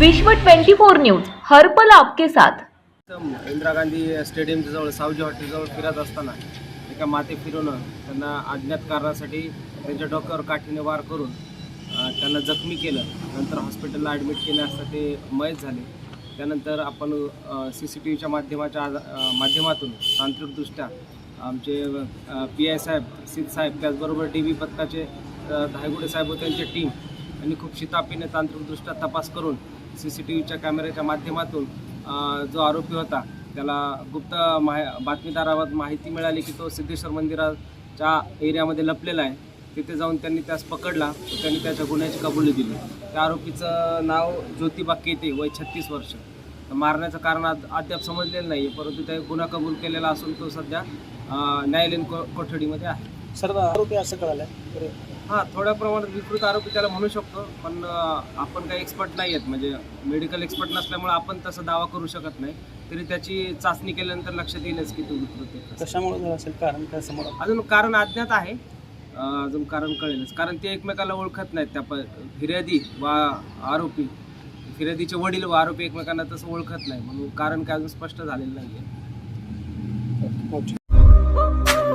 विश्व 24 न्यूज हरपल आपके साथ. इंदिरा गांधी स्टेडियमच्या जवळ सावजी हॉटेलजवळ फिरत असताना एका माते फिरवणं त्यांना अज्ञात कारणासाठी त्यांच्या डोक्यावर काठीने वार करून त्यांना जखमी केलं. नंतर हॉस्पिटलला ॲडमिट केले असता ते मयत झाले. त्यानंतर आपण सी सी टी व्हीच्या माध्यमाच्या माध्यमातून तांत्रिकदृष्ट्या आमचे पी आय साहेब सिद्ध साहेब त्याचबरोबर डी व्ही पथकाचे धायगुडे साहेब व त्यांची टीम यांनी खूप शितापीने तांत्रिकदृष्ट्या तपास करून सी सी टी व्हीच्या कॅमेऱ्याच्या माध्यमातून जो आरोपी होता त्याला गुप्त माहि बातमीदारावर माहिती मिळाली की तो सिद्धेश्वर मंदिराच्या एरियामध्ये लपलेला आहे. तिथे जाऊन त्यांनी त्यास पकडला. त्यांनी त्याच्या गुन्ह्याची कबुली दिली. त्या आरोपीचं नाव ज्योतिबा केते वय छत्तीस वर्ष. मारण्याचं कारण अद्याप समजलेलं नाही परंतु त्या गुन्हा कबूल केलेला असून तो सध्या न्यायालयीन को कोठडीमध्ये आहे. सर आरोपी असं कळालं तर हां थोड्या प्रमाणात विकृत आरोपी त्याला म्हणू शकतो पण आपण काही एक्सपर्ट नाही आहेत. म्हणजे मेडिकल एक्सपर्ट नसल्यामुळे आपण तसा दावा करू शकत नाही. तरी त्याची चाचणी केल्यानंतर लक्षात येईलच की तो विकृत आहे. कशामुळे झालं असेल? कारण काय समोर? अजून कारण अज्ञात आहे. अजून कारण कळेलच. कारण ते एकमेकाला ओळखत नाहीत. त्या प फिर्यादी वा आरोपी फिर्यादीचे वडील व आरोपी एकमेकांना तसं ओळखत नाही. म्हणून कारण काय अजून स्पष्ट झालेलं नाही आहे